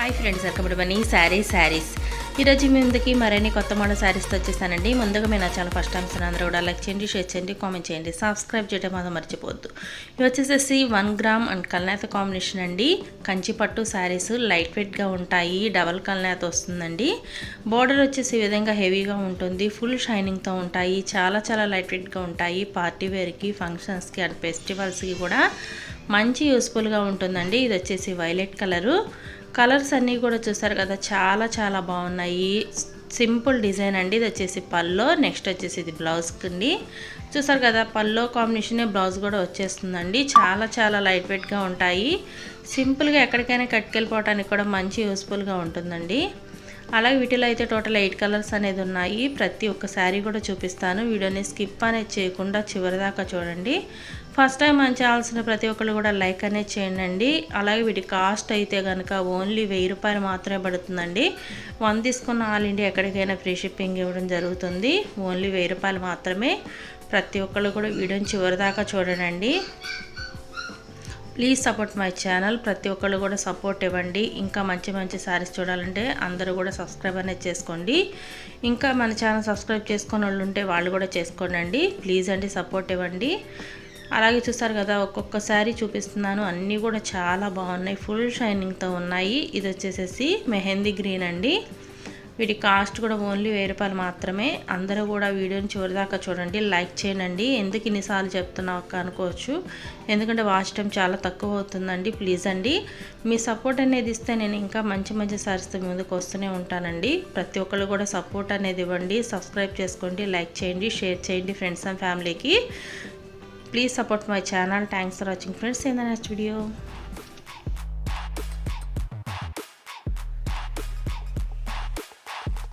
Hi friends welcome to money sari saris. ఈరోజు మీ ముందుకి మరిన్ని కొత్త మోడల్ శారీస్తో వచ్చేసానండి. ముందుగా మీ నా ఛానల్ ఫస్ట్ టైం అందరూ కూడా లైక్ చేయండి షేర్ చేయండి కామెంట్ చేయండి. సబ్స్క్రైబ్ చేయడం మాత్రం మర్చిపోవద్దు. ఇవి వచ్చేసేసి వన్ గ్రామ్ అండ్ కల్నాథ కాంబినేషన్ అండి. కంచి పట్టు శారీస్ లైట్ వెయిట్గా ఉంటాయి డబల్ కల్నాథ వస్తుందండి. బార్డర్ వచ్చేసి ఈ విధంగా హెవీగా ఉంటుంది ఫుల్ షైనింగ్తో ఉంటాయి చాలా చాలా లైట్ వెయిట్గా ఉంటాయి. పార్టీ వేర్కి ఫంక్షన్స్కి అండ్ ఫెస్టివల్స్కి కూడా మంచి యూస్ఫుల్గా ఉంటుందండి. ఇది వచ్చేసి వైలెట్ కలరు కలర్స్ అన్నీ కూడా చూసారు కదా చాలా చాలా బాగున్నాయి. సింపుల్ డిజైన్ అండి ఇది వచ్చేసి పల్లో నెక్స్ట్ వచ్చేసి ఇది బ్లౌజ్కి అండి చూసారు కదా పల్లో కాంబినేషనే బ్లౌజ్ కూడా వచ్చేస్తుందండి. చాలా చాలా లైట్ వెయిట్గా ఉంటాయి. సింపుల్గా ఎక్కడికైనా కట్టుకెళ్ళిపోవడానికి కూడా మంచి యూస్ఫుల్గా ఉంటుందండి. అలాగే వీటిలో అయితే టోటల్ ఎయిట్ కలర్స్ అనేది ఉన్నాయి. ప్రతి ఒక్క శారీ కూడా చూపిస్తాను. వీడియోని స్కిప్ అనేది చేయకుండా చివరిదాకా చూడండి. ఫస్ట్ టైం మన చేయాల్సిన ప్రతి ఒక్కళ్ళు కూడా లైక్ అనేది చేయండి అలాగే వీటి కాస్ట్ అయితే కనుక ఓన్లీ వెయ్యి రూపాయలు మాత్రమే పడుతుందండి. వన్ తీసుకున్న ఆల్ ఇండియా ఎక్కడికైనా ఫ్రీ షిప్పింగ్ ఇవ్వడం జరుగుతుంది. ఓన్లీ వెయ్యి రూపాయలు మాత్రమే. ప్రతి ఒక్కళ్ళు కూడా వీడియోని చివరిదాకా చూడండి ప్లీజ్ సపోర్ట్ మై ఛానల్ ప్రతి ఒక్కళ్ళు కూడా సపోర్ట్ ఇవ్వండి. ఇంకా మంచి మంచి శారీస్ చూడాలంటే అందరూ కూడా సబ్స్క్రైబ్ అనేది చేసుకోండి. ఇంకా మన ఛానల్ సబ్స్క్రైబ్ చేసుకున్న వాళ్ళు ఉంటే వాళ్ళు కూడా చేసుకోనండి. ప్లీజ్ అండి సపోర్ట్ ఇవ్వండి. అలాగే చూస్తారు కదా ఒక్కొక్క శారీ చూపిస్తున్నాను. అన్నీ కూడా చాలా బాగున్నాయి. ఫుల్ షైనింగ్తో ఉన్నాయి. ఇది వచ్చేసేసి మెహందీ గ్రీన్ అండి. వీటి కాస్ట్ కూడా ఓన్లీ వెయ్యి రూపాయలు మాత్రమే. అందరూ కూడా వీడియోని చివరిదాకా చూడండి. లైక్ చేయండి. ఎందుకు ఇన్నిసార్లు చెప్తున్నా అనుకోవచ్చు. ఎందుకంటే వాచ్ టైం చాలా తక్కువ అవుతుందండి. ప్లీజ్ అండి. మీ సపోర్ట్ అనేది ఇస్తే నేను ఇంకా మంచి మంచి సారీస్తో ముందుకు వస్తూనే ఉంటానండి. ప్రతి ఒక్కళ్ళు కూడా సపోర్ట్ అనేది ఇవ్వండి. సబ్స్క్రైబ్ చేసుకోండి. లైక్ చేయండి. షేర్ చేయండి ఫ్రెండ్స్ అండ్ ఫ్యామిలీకి. Please support my channel. Thanks for watching. Friends in the next video?